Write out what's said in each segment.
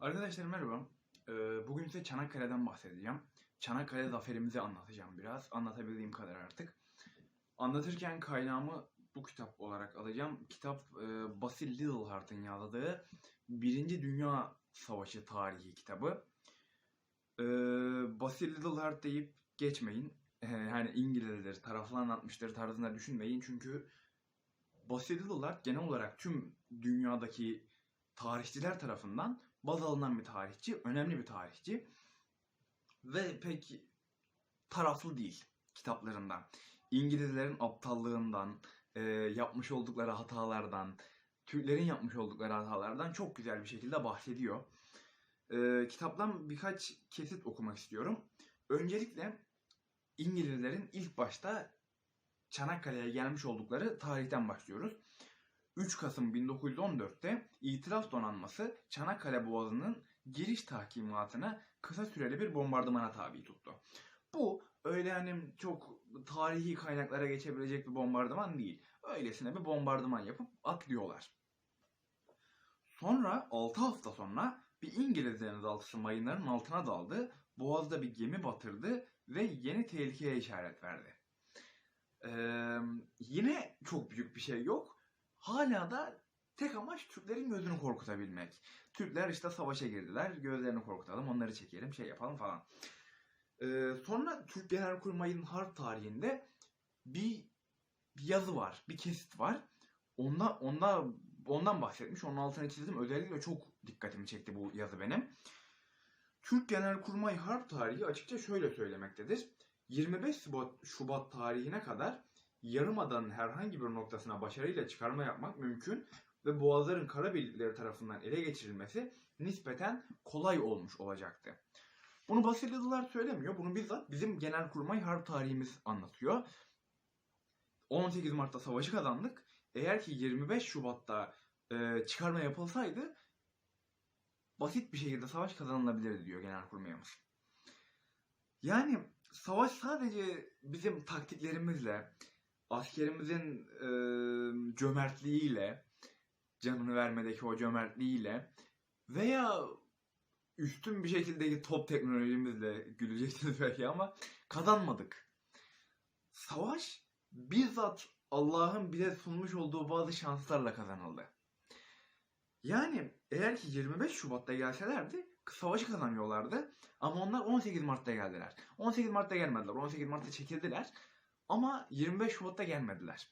Arkadaşlar merhaba. Ee, Bugün size Çanakkale'den bahsedeceğim. Çanakkale zaferimizi anlatacağım biraz. Anlatabildiğim kadar artık. Anlatırken kaynağımı bu kitap olarak alacağım. Kitap e, Basil Littlehart'ın yazdığı Birinci Dünya Savaşı tarihi kitabı. Ee, Basil Littlehart deyip geçmeyin. Ee, Yani İngilizler taraflı anlatmıştır tarzında düşünmeyin. Çünkü Basil Littlehart genel olarak tüm dünyadaki tarihçiler tarafından baz alınan bir tarihçi, önemli bir tarihçi ve pek taraflı değil kitaplarında. İngilizlerin aptallığından, e, yapmış oldukları hatalardan, Türklerin yapmış oldukları hatalardan çok güzel bir şekilde bahsediyor. E, kitaptan birkaç kesit okumak istiyorum. Öncelikle İngilizlerin ilk başta Çanakkale'ye gelmiş oldukları tarihten başlıyoruz. 3 Kasım 1914'te İtilaf Donanması Çanakkale Boğazı'nın giriş tahkimatına kısa süreli bir bombardımana tabi tuttu. Bu öyle hani çok tarihi kaynaklara geçebilecek bir bombardıman değil. Öylesine bir bombardıman yapıp atlıyorlar. Sonra 6 hafta sonra bir İngiliz denizaltısı mayınların altına daldı, boğazda bir gemi batırdı ve yeni tehlikeye işaret verdi. Ee, yine çok büyük bir şey yok. Hala da tek amaç Türklerin gözünü korkutabilmek. Türkler işte savaşa girdiler, gözlerini korkutalım, onları çekelim, şey yapalım falan. Ee, sonra Türk Genelkurmay'ın harp tarihinde bir, bir yazı var, bir kesit var. Onda, onda, ondan bahsetmiş, onun altına çizdim. Özellikle çok dikkatimi çekti bu yazı benim. Türk Genelkurmay harp tarihi açıkça şöyle söylemektedir. 25 Şubat, Şubat tarihine kadar Yarımada'nın herhangi bir noktasına başarıyla çıkarma yapmak mümkün ve boğazların kara birlikleri tarafından ele geçirilmesi nispeten kolay olmuş olacaktı. Bunu Basilyalılar söylemiyor. Bunu bizzat bizim Genelkurmay harp tarihimiz anlatıyor. 18 Mart'ta savaşı kazandık. Eğer ki 25 Şubat'ta e, çıkarma yapılsaydı basit bir şekilde savaş kazanılabilirdi diyor Genelkurmayımız. Yani savaş sadece bizim taktiklerimizle, askerimizin e, cömertliğiyle, canını vermedeki o cömertliğiyle veya üstün bir şekildeki top teknolojimizle güleceksiniz belki ama kazanmadık. Savaş bizzat Allah'ın bize sunmuş olduğu bazı şanslarla kazanıldı. Yani eğer ki 25 Şubat'ta gelselerdi savaşı kazanıyorlardı ama onlar 18 Mart'ta geldiler. 18 Mart'ta gelmediler. 18 Mart'ta çekildiler. Ama 25 Şubat'ta gelmediler.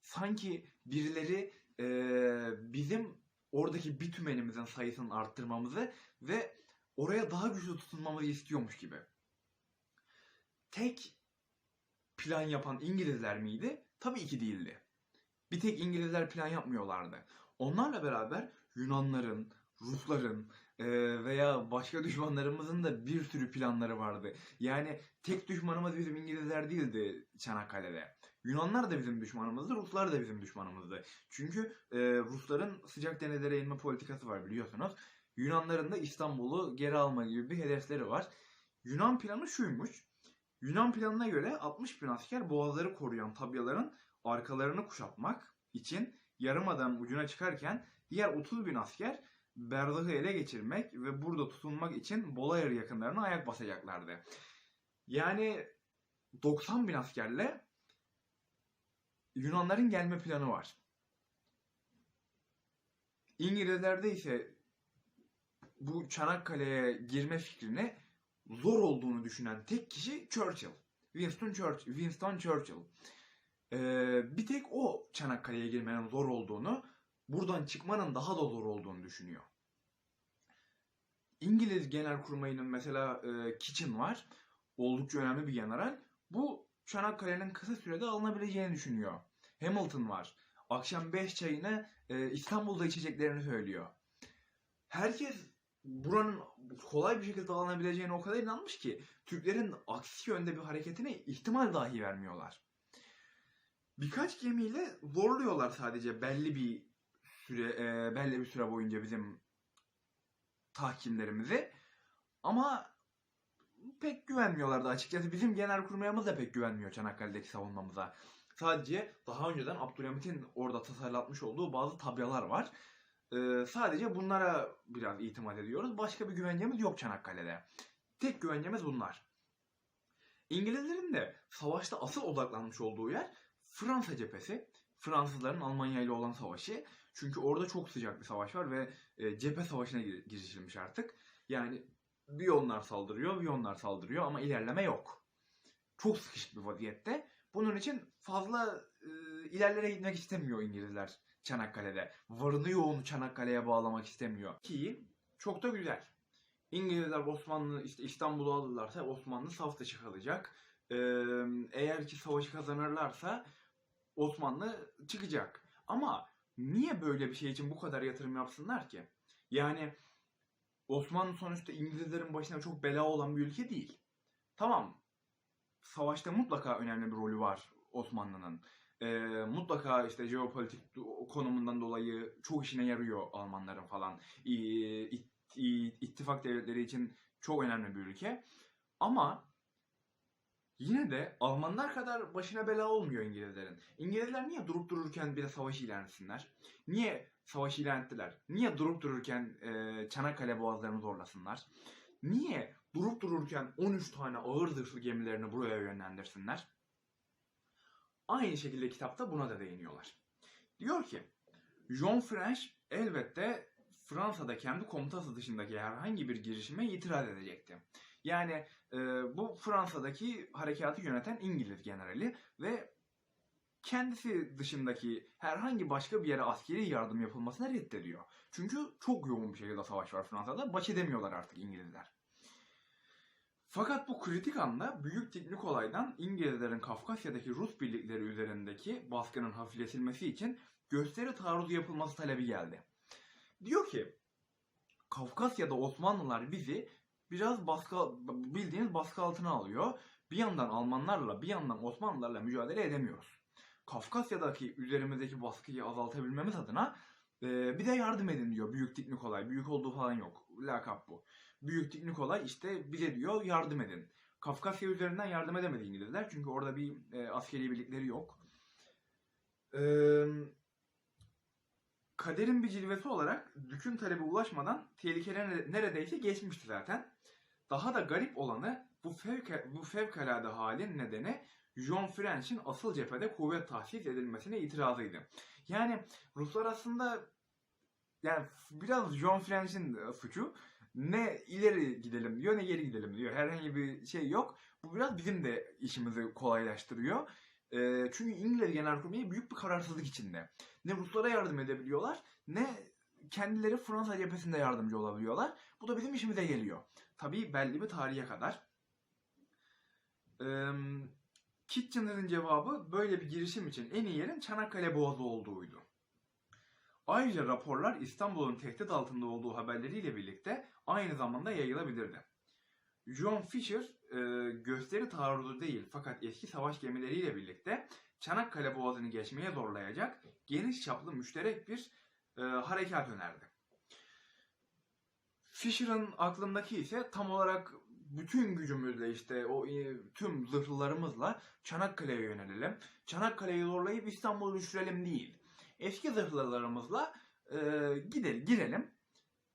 Sanki birileri e, bizim oradaki bir tümenimizin sayısını arttırmamızı ve oraya daha güçlü tutunmamızı istiyormuş gibi. Tek plan yapan İngilizler miydi? Tabii ki değildi. Bir tek İngilizler plan yapmıyorlardı. Onlarla beraber Yunanların, Rusların veya başka düşmanlarımızın da bir sürü planları vardı. Yani tek düşmanımız bizim İngilizler değildi Çanakkale'de. Yunanlar da bizim düşmanımızdı, Ruslar da bizim düşmanımızdı. Çünkü e, Rusların sıcak denizlere inme politikası var biliyorsunuz. Yunanların da İstanbul'u geri alma gibi bir hedefleri var. Yunan planı şuymuş. Yunan planına göre 60 bin asker boğazları koruyan tabyaların arkalarını kuşatmak için yarımadan ucuna çıkarken diğer 30 bin asker Berdah'ı ele geçirmek ve burada tutunmak için Bolayır yakınlarına ayak basacaklardı. Yani 90 bin askerle Yunanların gelme planı var. İngilizlerde ise bu Çanakkale'ye girme fikrini zor olduğunu düşünen tek kişi Churchill. Winston Churchill. Winston Churchill. Ee, bir tek o Çanakkale'ye girmenin zor olduğunu, buradan çıkmanın daha da zor olduğunu düşünüyor. İngiliz Genelkurmayı'nın mesela e, Kitchen var. Oldukça önemli bir general. Bu Çanakkale'nin kısa sürede alınabileceğini düşünüyor. Hamilton var. Akşam 5 çayını e, İstanbul'da içeceklerini söylüyor. Herkes buranın kolay bir şekilde alınabileceğine o kadar inanmış ki Türklerin aksi yönde bir hareketine ihtimal dahi vermiyorlar. Birkaç gemiyle zorluyorlar sadece belli bir süre e, belli bir süre boyunca bizim tahkimlerimizi. Ama pek güvenmiyorlardı açıkçası. Bizim genel kurmayamız da pek güvenmiyor Çanakkale'deki savunmamıza. Sadece daha önceden Abdülhamit'in orada tasarlatmış olduğu bazı tabyalar var. Ee, sadece bunlara biraz itimat ediyoruz. Başka bir güvencemiz yok Çanakkale'de. Tek güvencemiz bunlar. İngilizlerin de savaşta asıl odaklanmış olduğu yer Fransa cephesi. Fransızların Almanya ile olan savaşı. Çünkü orada çok sıcak bir savaş var ve e, cephe savaşına gir- girişilmiş artık. Yani bir onlar saldırıyor, bir onlar saldırıyor ama ilerleme yok. Çok sıkışık bir vaziyette. Bunun için fazla e, ilerlere gitmek istemiyor İngilizler Çanakkale'de. Varını yoğunu Çanakkale'ye bağlamak istemiyor. Ki çok da güzel. İngilizler Osmanlı işte İstanbul'u alırlarsa Osmanlı saf dışı kalacak. Ee, eğer ki savaşı kazanırlarsa Osmanlı çıkacak. Ama niye böyle bir şey için bu kadar yatırım yapsınlar ki? Yani Osmanlı sonuçta İngilizlerin başına çok bela olan bir ülke değil. Tamam. Savaşta mutlaka önemli bir rolü var Osmanlı'nın. Ee, mutlaka işte jeopolitik konumundan dolayı çok işine yarıyor Almanların falan. İ- it- i- ittifak devletleri için çok önemli bir ülke. Ama yine de Almanlar kadar başına bela olmuyor İngilizlerin. İngilizler niye durup dururken bir de savaş ilan etsinler? Niye savaş ilan ettiler? Niye durup dururken e, Çanakkale boğazlarını zorlasınlar? Niye durup dururken 13 tane ağır zırhlı gemilerini buraya yönlendirsinler? Aynı şekilde kitapta buna da değiniyorlar. Diyor ki, John French elbette Fransa'da kendi komutası dışındaki herhangi bir girişime itiraz edecekti. Yani e, bu Fransa'daki harekatı yöneten İngiliz generali ve kendisi dışındaki herhangi başka bir yere askeri yardım yapılmasına reddediyor. Çünkü çok yoğun bir şekilde savaş var Fransa'da. Baş edemiyorlar artık İngilizler. Fakat bu kritik anda Büyük Dik olaydan İngilizlerin Kafkasya'daki Rus birlikleri üzerindeki baskının hafifletilmesi için gösteri taarruzu yapılması talebi geldi. Diyor ki Kafkasya'da Osmanlılar bizi biraz baskı bildiğiniz baskı altına alıyor. Bir yandan Almanlarla bir yandan Osmanlılarla mücadele edemiyoruz. Kafkasya'daki üzerimizdeki baskıyı azaltabilmemiz adına e, bir de yardım edin diyor Büyük Dik Nikolay. Büyük olduğu falan yok. Lakap bu. Büyük Dik Nikolay işte bize diyor yardım edin. Kafkasya üzerinden yardım edemedi İngilizler. Çünkü orada bir e, askeri birlikleri yok. Eee kaderin bir cilvesi olarak Dük'ün talebi ulaşmadan tehlikeler neredeyse geçmişti zaten. Daha da garip olanı bu, fevke, bu fevkalade halin nedeni John French'in asıl cephede kuvvet tahsis edilmesine itirazıydı. Yani Ruslar aslında yani biraz John French'in suçu ne ileri gidelim diyor ne geri gidelim diyor. Herhangi bir şey yok. Bu biraz bizim de işimizi kolaylaştırıyor. E, çünkü İngiliz Genelkurmayı büyük bir kararsızlık içinde. Ne Ruslara yardım edebiliyorlar ne kendileri Fransa cephesinde yardımcı olabiliyorlar. Bu da bizim işimize geliyor. Tabii belli bir tarihe kadar. Ee, Kitchener'ın cevabı böyle bir girişim için en iyi yerin Çanakkale Boğazı olduğuydu. Ayrıca raporlar İstanbul'un tehdit altında olduğu haberleriyle birlikte aynı zamanda yayılabilirdi. John Fisher e, gösteri taarruzu değil fakat eski savaş gemileriyle birlikte Çanakkale Boğazı'nı geçmeye zorlayacak geniş çaplı müşterek bir e, harekat önerdi. Fisher'ın aklındaki ise tam olarak bütün gücümüzle işte o e, tüm zırhlarımızla Çanakkale'ye yönelelim. Çanakkale'yi zorlayıp İstanbul'u düşürelim değil. Eski zırhlarımızla e, gidelim, girelim.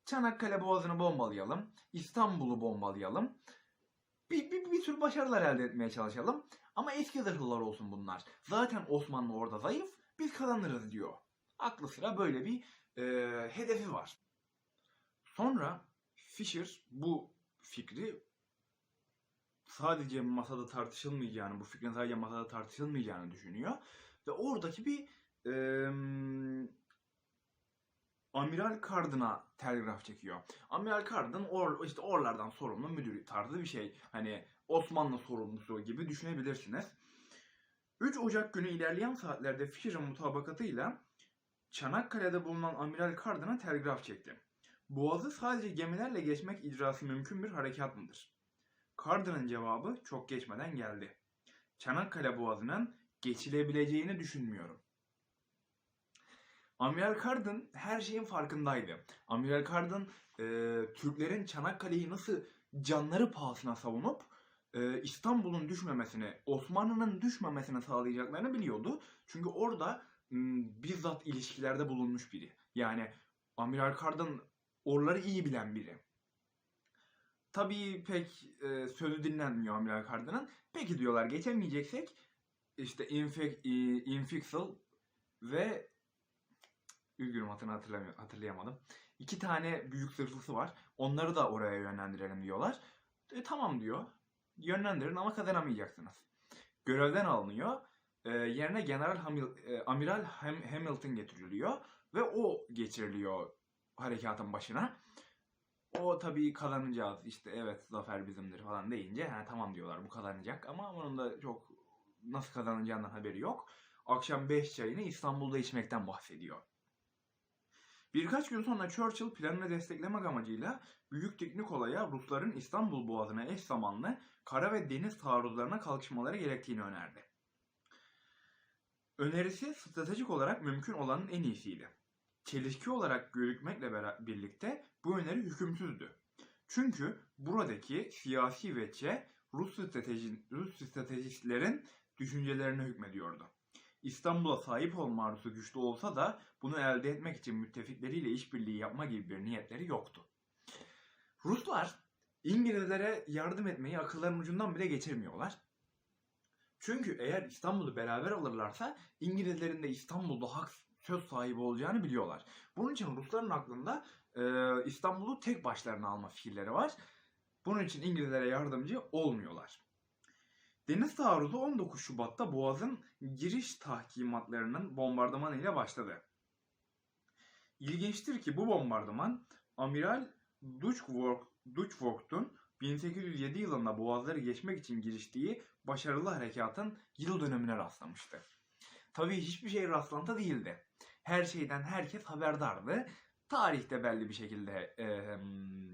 Çanakkale Boğazı'nı bombalayalım. İstanbul'u bombalayalım. Bir, bir, bir tür başarılar elde etmeye çalışalım. Ama eski zırhlılar olsun bunlar. Zaten Osmanlı orada zayıf. Biz kazanırız diyor. Aklı sıra böyle bir e, hedefi var. Sonra Fisher bu fikri sadece masada tartışılmayacağını, bu fikrin sadece masada tartışılmayacağını düşünüyor. Ve oradaki bir e, Amiral Cardin'a telgraf çekiyor. Amiral Cardin or, işte orlardan sorumlu müdür tarzı bir şey. Hani Osmanlı sorumlusu gibi düşünebilirsiniz. 3 Ocak günü ilerleyen saatlerde Fisher'ın mutabakatıyla Çanakkale'de bulunan Amiral Cardin'a telgraf çekti. Boğazı sadece gemilerle geçmek icrası mümkün bir harekat mıdır? Cardin'ın cevabı çok geçmeden geldi. Çanakkale Boğazı'nın geçilebileceğini düşünmüyorum. Amiral Cardin her şeyin farkındaydı. Amiral Cardin e, Türklerin Çanakkale'yi nasıl canları pahasına savunup e, İstanbul'un düşmemesini, Osmanlı'nın düşmemesini sağlayacaklarını biliyordu. Çünkü orada m, bizzat ilişkilerde bulunmuş biri. Yani Amiral Carden oraları iyi bilen biri. Tabii pek e, sözü dinlenmiyor Amiral Carden'ın. Peki diyorlar geçemeyeceksek işte Infec, e, Infixal ve üzgünüm hatırını hatırlamıyor, hatırlayamadım. İki tane büyük zırhlısı var. Onları da oraya yönlendirelim diyorlar. E, tamam diyor. Yönlendirin ama kazanamayacaksınız. Görevden alınıyor. E, yerine General Hamil, e, Amiral Ham- Hamilton getiriliyor ve o geçiriliyor harekatın başına. O tabii kazanacağız işte evet zafer bizimdir falan deyince ha, tamam diyorlar bu kazanacak ama onun da çok nasıl kazanacağından haberi yok. Akşam 5 çayını İstanbul'da içmekten bahsediyor. Birkaç gün sonra Churchill planını desteklemek amacıyla Büyük Dik Nikola'ya Rusların İstanbul Boğazı'na eş zamanlı kara ve deniz taarruzlarına kalkışmaları gerektiğini önerdi. Önerisi stratejik olarak mümkün olanın en iyisiydi. Çelişki olarak görükmekle birlikte bu öneri hükümsüzdü. Çünkü buradaki siyasi veçe Rus, strateji, Rus stratejistlerin düşüncelerine hükmediyordu. İstanbul'a sahip olma arzusu güçlü olsa da bunu elde etmek için müttefikleriyle işbirliği yapma gibi bir niyetleri yoktu. Ruslar İngilizlere yardım etmeyi akıllarının ucundan bile geçirmiyorlar. Çünkü eğer İstanbul'u beraber alırlarsa İngilizlerin de İstanbul'da hak söz sahibi olacağını biliyorlar. Bunun için Rusların aklında e, İstanbul'u tek başlarına alma fikirleri var. Bunun için İngilizlere yardımcı olmuyorlar. Deniz taarruzu 19 Şubat'ta Boğaz'ın giriş tahkimatlarının bombardımanıyla başladı. İlginçtir ki bu bombardıman Amiral Duchworth, Duchworth'un 1807 yılında Boğazları geçmek için giriştiği başarılı harekatın yıl dönümüne rastlamıştı. Tabii hiçbir şey rastlantı değildi. Her şeyden herkes haberdardı. Tarihte belli bir şekilde e,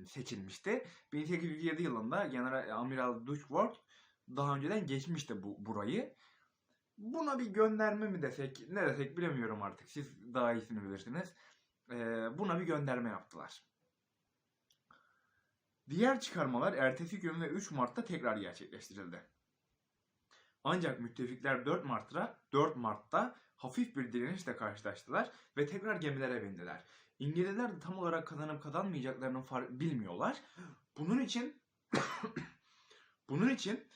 seçilmişti. 1807 yılında General Amiral Duchworth daha önceden geçmişti bu burayı. Buna bir gönderme mi desek, ne desek bilemiyorum artık. Siz daha iyisini bilirsiniz. E, buna bir gönderme yaptılar. Diğer çıkarmalar ertesi gün ve 3 Mart'ta tekrar gerçekleştirildi. Ancak müttefikler 4 Mart'ta 4 Mart'ta hafif bir direnişle karşılaştılar ve tekrar gemilere bindiler. İngilizler de tam olarak kazanıp kazanmayacaklarını bilmiyorlar. Bunun için bunun için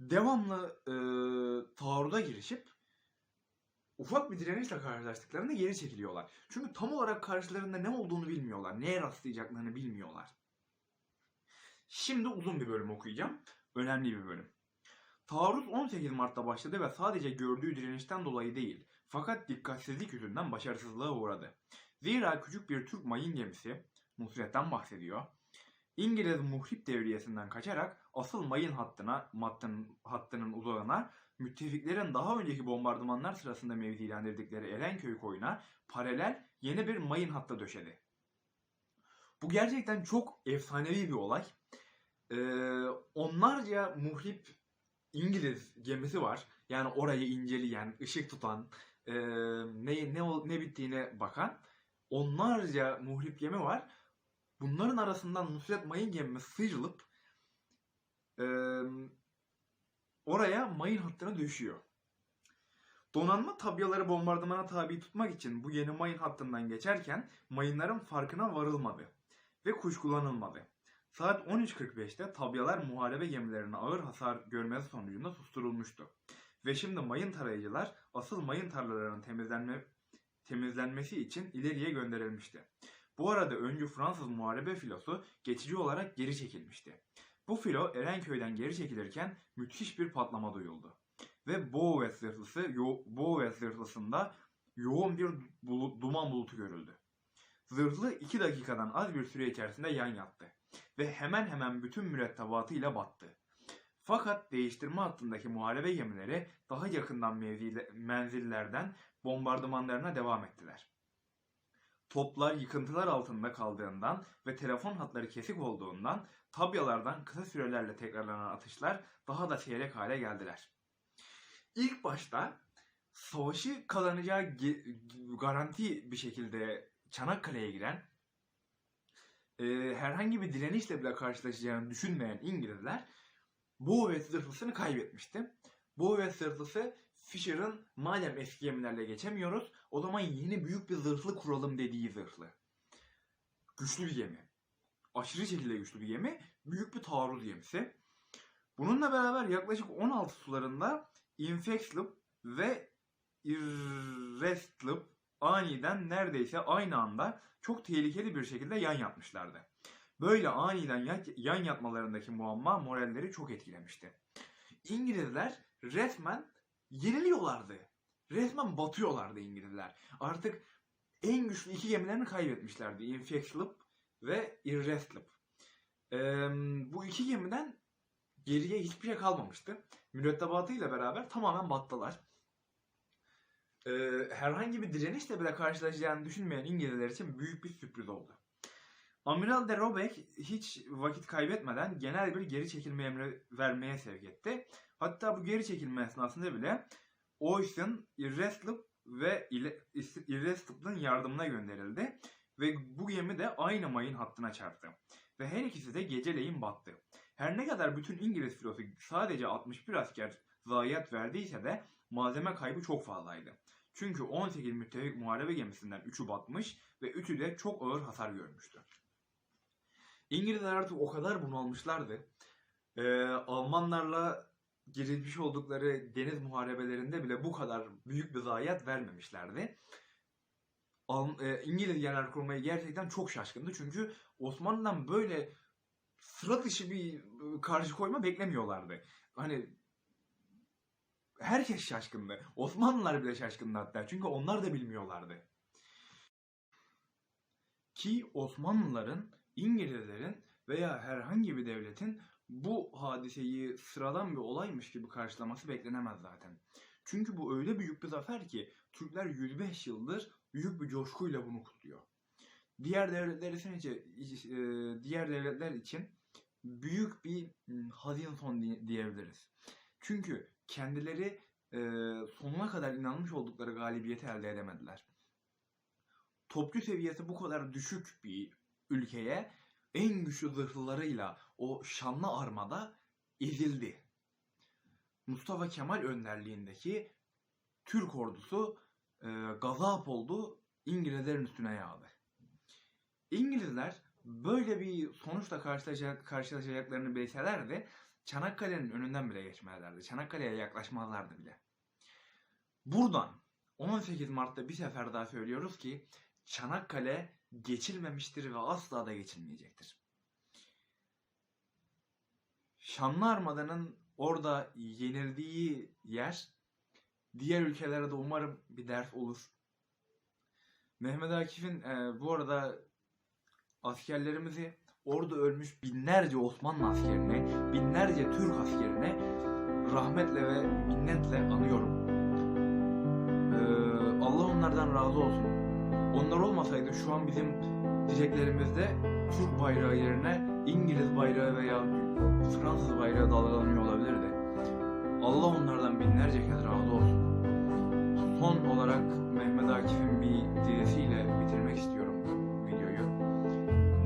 devamlı e, taarruza girişip ufak bir direnişle karşılaştıklarında geri çekiliyorlar. Çünkü tam olarak karşılarında ne olduğunu bilmiyorlar. Neye rastlayacaklarını bilmiyorlar. Şimdi uzun bir bölüm okuyacağım. Önemli bir bölüm. Taarruz 18 Mart'ta başladı ve sadece gördüğü direnişten dolayı değil, fakat dikkatsizlik yüzünden başarısızlığa uğradı. Zira küçük bir Türk mayın gemisi, Nusret'ten bahsediyor, İngiliz muhrip devriyesinden kaçarak asıl mayın hattına, hattının, hattının uzağına, müttefiklerin daha önceki bombardımanlar sırasında mevzilendirdikleri Erenköy koyuna paralel yeni bir mayın hattı döşedi. Bu gerçekten çok efsanevi bir olay. Ee, onlarca muhrip İngiliz gemisi var. Yani orayı inceleyen, ışık tutan, e, ne ne ne bittiğine bakan onlarca muhrip gemi var. Bunların arasından Nusret Mayın gemisi sıyrılıp e, oraya mayın hattına düşüyor. Donanma tabyaları bombardımana tabi tutmak için bu yeni mayın hattından geçerken mayınların farkına varılmadı ve kuşkulanılmadı. Saat 13.45'te tabyalar muharebe gemilerine ağır hasar görmesi sonucunda susturulmuştu. Ve şimdi mayın tarayıcılar asıl mayın tarlalarının temizlenme, temizlenmesi için ileriye gönderilmişti. Bu arada öncü Fransız muharebe filosu geçici olarak geri çekilmişti. Bu filo Erenköy'den geri çekilirken müthiş bir patlama duyuldu. Ve Boğaz zırhlısı, yo- Boğaz zırhlısında yoğun bir bulu- duman bulutu görüldü. Zırhlı 2 dakikadan az bir süre içerisinde yan yattı ve hemen hemen bütün mürettebatıyla battı. Fakat değiştirme hattındaki muharebe gemileri daha yakından mevzile- menzillerden bombardımanlarına devam ettiler. Toplar yıkıntılar altında kaldığından ve telefon hatları kesik olduğundan tabyalardan kısa sürelerle tekrarlanan atışlar daha da seyrek hale geldiler. İlk başta savaşı kazanacağı garanti bir şekilde Çanakkale'ye giren e, herhangi bir direnişle bile karşılaşacağını düşünmeyen İngilizler Boğaz zırhlısını kaybetmişti. Boğaz zırhlısı Fisher'ın madem eski gemilerle geçemiyoruz o zaman yeni büyük bir zırhlı kuralım dediği zırhlı. güçlü bir gemi. Aşırı şekilde güçlü bir gemi. Büyük bir taarruz gemisi. Bununla beraber yaklaşık 16 sularında Infexlip ve Irrestlip aniden neredeyse aynı anda çok tehlikeli bir şekilde yan yatmışlardı. Böyle aniden yan, yatmalarındaki muamma moralleri çok etkilemişti. İngilizler resmen yeniliyorlardı. Resmen batıyorlardı İngilizler. Artık en güçlü iki gemilerini kaybetmişlerdi. Infexlip ve Irrestlip. Ee, bu iki gemiden geriye hiçbir şey kalmamıştı. Mürettebatıyla beraber tamamen battılar. Ee, herhangi bir direnişle bile karşılaşacağını düşünmeyen İngilizler için büyük bir sürpriz oldu. Amiral de Robeck hiç vakit kaybetmeden genel bir geri çekilme emri vermeye sevk etti. Hatta bu geri çekilme esnasında bile Ocean, Irreslip ve Irreslip'in yardımına gönderildi. Ve bu gemi de aynı mayın hattına çarptı. Ve her ikisi de geceleyin battı. Her ne kadar bütün İngiliz filosu sadece 61 asker zayiat verdiyse de malzeme kaybı çok fazlaydı. Çünkü 18 müttefik muharebe gemisinden 3'ü batmış ve 3'ü de çok ağır hasar görmüştü. İngilizler artık o kadar bunalmışlardı. Ee, Almanlarla girilmiş oldukları deniz muharebelerinde bile bu kadar büyük bir zayiat vermemişlerdi. E, İngiliz Genelkurmayı gerçekten çok şaşkındı. Çünkü Osmanlı'dan böyle sıra dışı bir e, karşı koyma beklemiyorlardı. Hani herkes şaşkındı. Osmanlılar bile şaşkındı hatta. Çünkü onlar da bilmiyorlardı. Ki Osmanlıların, İngilizlerin veya herhangi bir devletin bu hadiseyi sıradan bir olaymış gibi karşılaması beklenemez zaten. Çünkü bu öyle büyük bir zafer ki Türkler 105 yıldır büyük bir coşkuyla bunu kutluyor. Diğer devletler için e, diğer devletler için büyük bir hazin son diyebiliriz. Çünkü kendileri e, sonuna kadar inanmış oldukları galibiyeti elde edemediler. Topçu seviyesi bu kadar düşük bir ülkeye en güçlü zırhlılarıyla o şanlı armada ezildi. Mustafa Kemal önderliğindeki Türk ordusu e, gazap oldu, İngilizlerin üstüne yağdı. İngilizler böyle bir sonuçla karşılaşacak, karşılaşacaklarını bilselerdi Çanakkale'nin önünden bile geçmezlerdi. Çanakkale'ye yaklaşmazlardı bile. Buradan 18 Mart'ta bir sefer daha söylüyoruz ki Çanakkale geçilmemiştir ve asla da geçilmeyecektir. Şanlı Armada'nın orada yenildiği yer diğer ülkelere de umarım bir ders olur. Mehmet Akif'in e, bu arada askerlerimizi orada ölmüş binlerce Osmanlı askerini, binlerce Türk askerini rahmetle ve minnetle anıyorum. Ee, Allah onlardan razı olsun. Onlar olmasaydı şu an bizim diyeceklerimizde Türk bayrağı yerine İngiliz bayrağı veya Fransız bayrağı dalgalanıyor olabilirdi. Allah onlardan binlerce kez razı olsun. Son olarak Mehmet Akif'in bir dizesiyle bitirmek istiyorum videoyu.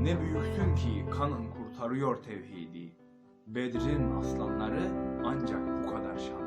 Ne büyüksün ki kanın kurtarıyor tevhidi. Bedrin aslanları ancak bu kadar şanlı.